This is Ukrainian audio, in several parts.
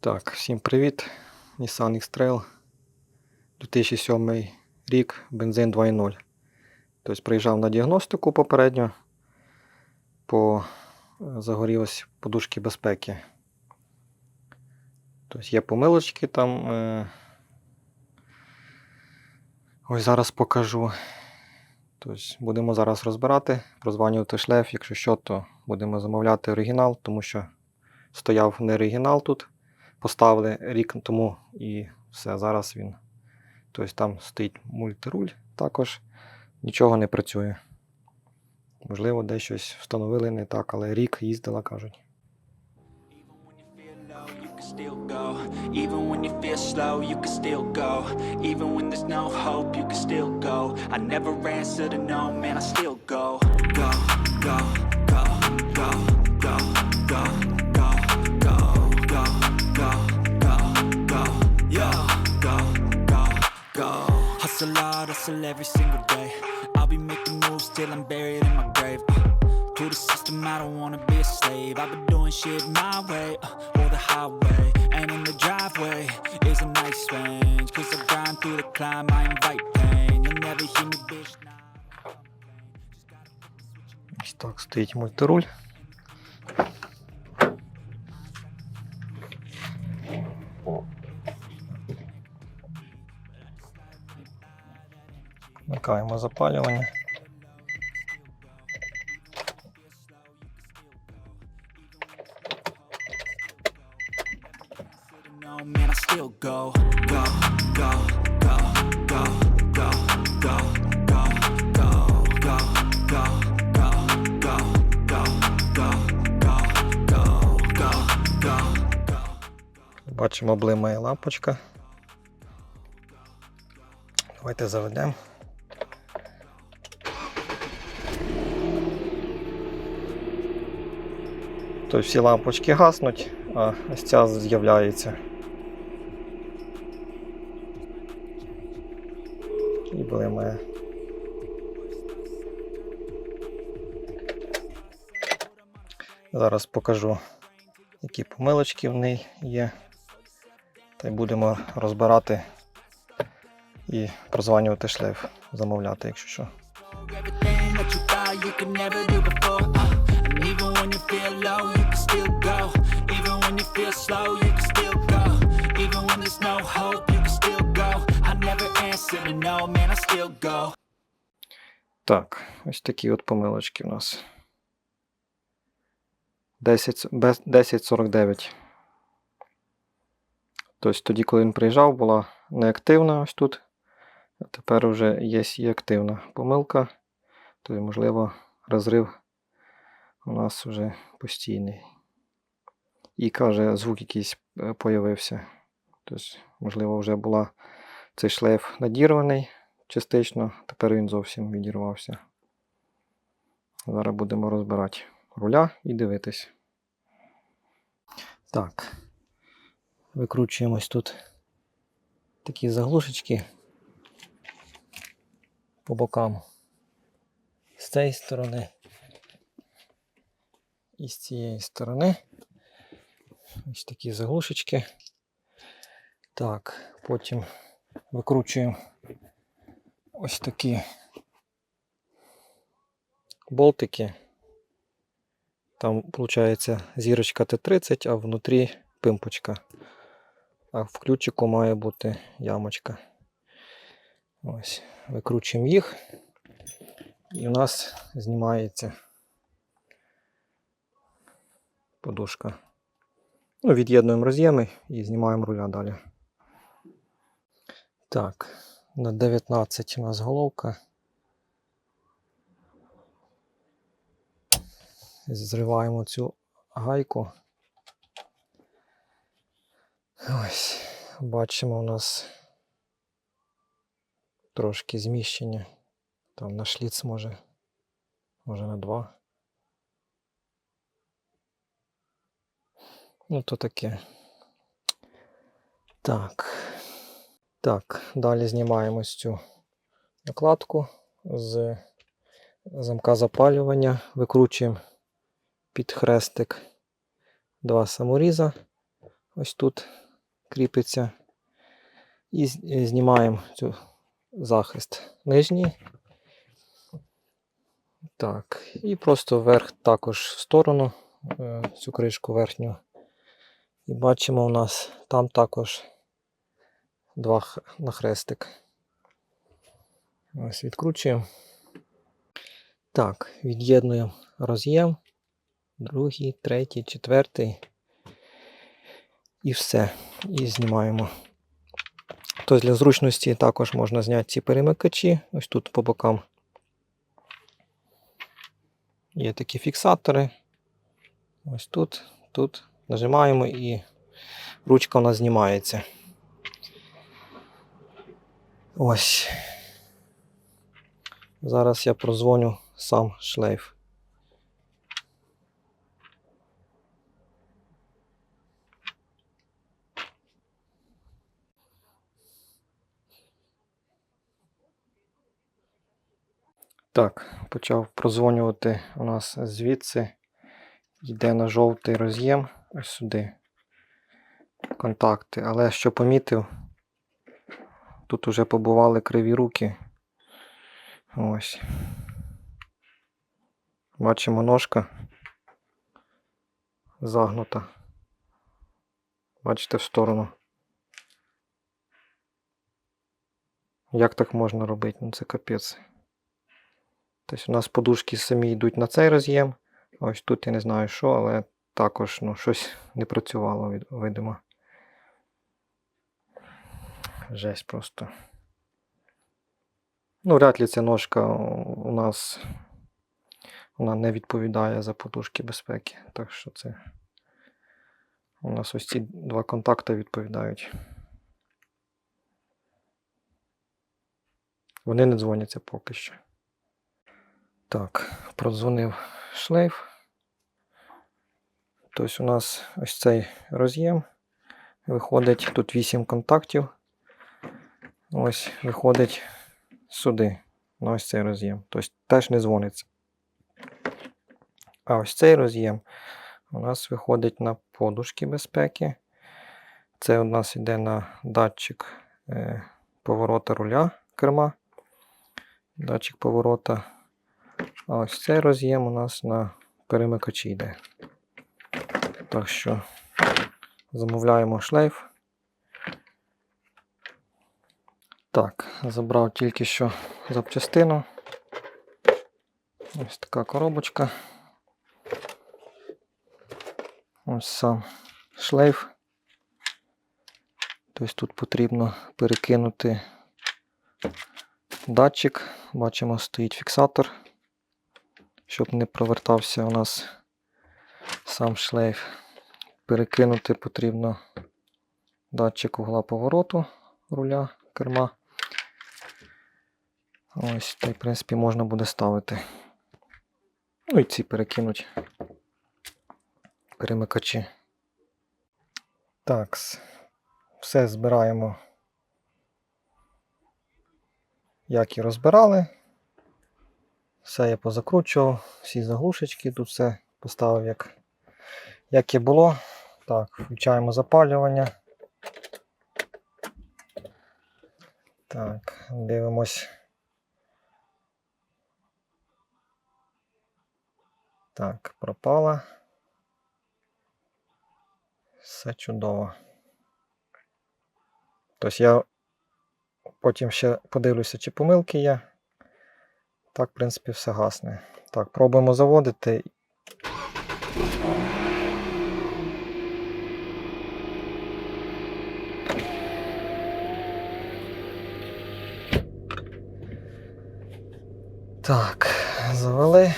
Так, всім привіт. Nissan X-Trail. 2007 рік, бензин 2.0. Тобто приїжджав на діагностику попередньо. По е, загорілись подушки безпеки. Тобто є помилочки там. е, Ось зараз покажу. Тобто будемо зараз розбирати, прозванювати шлейф. Якщо що, то будемо замовляти оригінал, тому що стояв не оригінал тут. Поставили рік тому і все, зараз він. Тобто там стоїть мультируль також, нічого не працює. Можливо, десь щось встановили не так, але рік їздила, кажуть. Even when you feel low, you can still go. Even when there's no hope, you can still go. I never answer to no, man, I still go. Go, go, go, go, Hustle hard, hustle every single day. I'll be making moves till I'm buried in my grave. Uh, to the system, I don't wanna be a slave. I've been doing shit my way, uh, or the highway. And in the driveway is a nice range. Cause I grind through the climb, I invite pain. You'll never hear me, bitch. Nah. Ось так стоїть мультируль. Go, go. Бачимо, блимає лампочка. Давайте заведемо. Тобто всі лампочки гаснуть, а ось ця з'являється. І блимає. Зараз покажу, які помилочки в неї є. Та й будемо розбирати і прозванювати шлейф, замовляти, якщо що. You could never do before. Uh, and even when you feel low, feel slow, you can still go. Even when there's no hope, you can still go. I never answer to no, man, I still go. Так, ось такі от помилочки в нас. 10, 1049. Тобто тоді, коли він приїжджав, була неактивна ось тут. А тепер вже є і активна помилка. Тобто, можливо, розрив у нас вже постійний. І каже, звук якийсь е, появився. Тобто, можливо, вже була цей шлейф надірваний частично, тепер він зовсім відірвався. Зараз будемо розбирати руля і дивитись. Так. Викручуємось тут такі заглушечки по бокам. З цієї сторони і з цієї сторони. Ось такі заглушечки. Так, потім викручуємо ось такі болтики. Там, виходить, зірочка Т30, а внутрі пимпочка. А в ключику має бути ямочка. Ось, викручуємо їх. І у нас знімається подушка. Ну, від'єднуємо роз'єми і знімаємо руля далі. Так, на 19 у нас головка. Зриваємо цю гайку. Ось, бачимо у нас трошки зміщення. Там на шліц може, може на 2. Ну, то таке. Так. Так, далі знімаємо цю накладку з замка запалювання, викручуємо під хрестик два саморіза ось тут кріпиться. І знімаємо цю захист нижній. Так, і просто вверх також в сторону е, цю кришку верхню. І бачимо, у нас там також два на хрестик. Ось відкручуємо. Так, від'єднуємо роз'єм. Другий, третій, четвертий. І все. І знімаємо. Тобто для зручності також можна зняти ці перемикачі. Ось тут по бокам. Є такі фіксатори. Ось тут, тут. Нажимаємо і ручка у нас знімається. Ось. Зараз я прозвоню сам шлейф. Так, почав прозвонювати у нас звідси. Йде на жовтий роз'єм ось сюди. Контакти. Але що помітив, тут уже побували криві руки. Ось. Бачимо ножка загнута. Бачите в сторону. Як так можна робити? Ну це капець. Тобто у нас подушки самі йдуть на цей роз'єм. Ось тут я не знаю що, але також ну, щось не працювало, видимо. Жесть просто. Ну, вряд ли ця ножка у нас вона не відповідає за подушки безпеки. Так що це у нас ось ці два контакти відповідають. Вони не дзвоняться поки що. Так, продзвонив шлейф. Тобто у нас ось цей роз'єм. Виходить, тут 8 контактів. Ось виходить сюди, на ось цей роз'єм. Тобто теж не дзвониться. А ось цей роз'єм у нас виходить на подушки безпеки. Це у нас йде на датчик е, поворота руля керма. Датчик поворота. А ось цей роз'єм у нас на перемикачі йде. Так що замовляємо шлейф. Так, забрав тільки що запчастину. Ось така коробочка. Ось сам шлейф. Тобто тут потрібно перекинути датчик. Бачимо, стоїть фіксатор, щоб не провертався у нас сам шлейф. Перекинути потрібно датчик угла повороту руля керма. Ось, та й, в принципі, можна буде ставити. Ну і ці перекинуть перемикачі. Так, все збираємо, як і розбирали. Все я позакручував, всі заглушечки, тут все поставив як, як і було. Так, включаємо запалювання. Так, дивимось. Так, пропала. Все чудово. Тобто я потім ще подивлюся, чи помилки є. Так, в принципі, все гасне. Так, пробуємо заводити. Так, завели.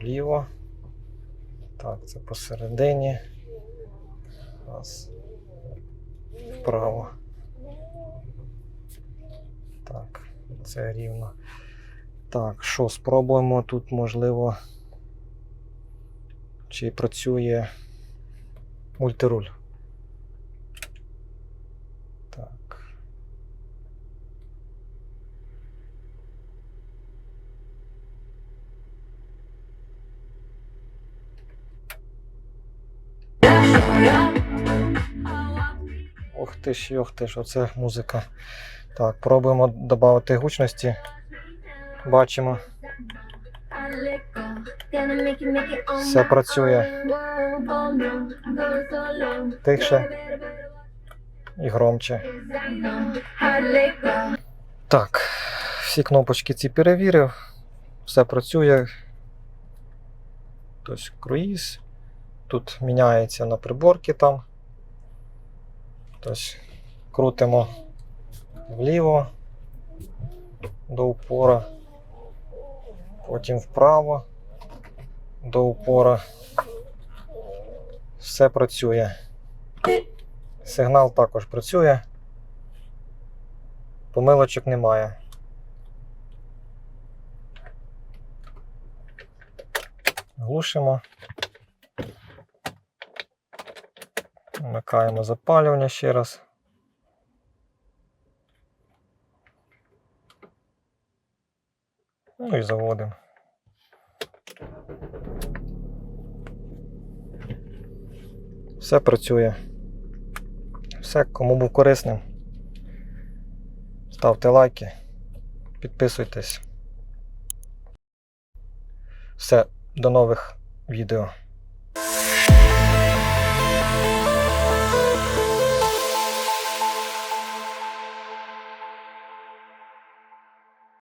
Вліво. Так, це посередині. Раз. Вправо. Так, це рівно. Так, що, спробуємо тут, можливо, чи працює мультируль. Так. Ох ти ж, ох ти ж, оце музика. Так, пробуємо додати гучності. Бачимо. Все працює. Тихше і громче. Так, всі кнопочки ці перевірив. Все працює. Тобто круїз. Тут міняється на приборки там. Тобто крутимо вліво до упора, потім вправо до упора. Все працює. Сигнал також працює. Помилочок немає. Глушимо. Вмикаємо запалювання ще раз. Ну і заводимо. Все працює. Все, кому був корисним. Ставте лайки, підписуйтесь. Все, до нових відео.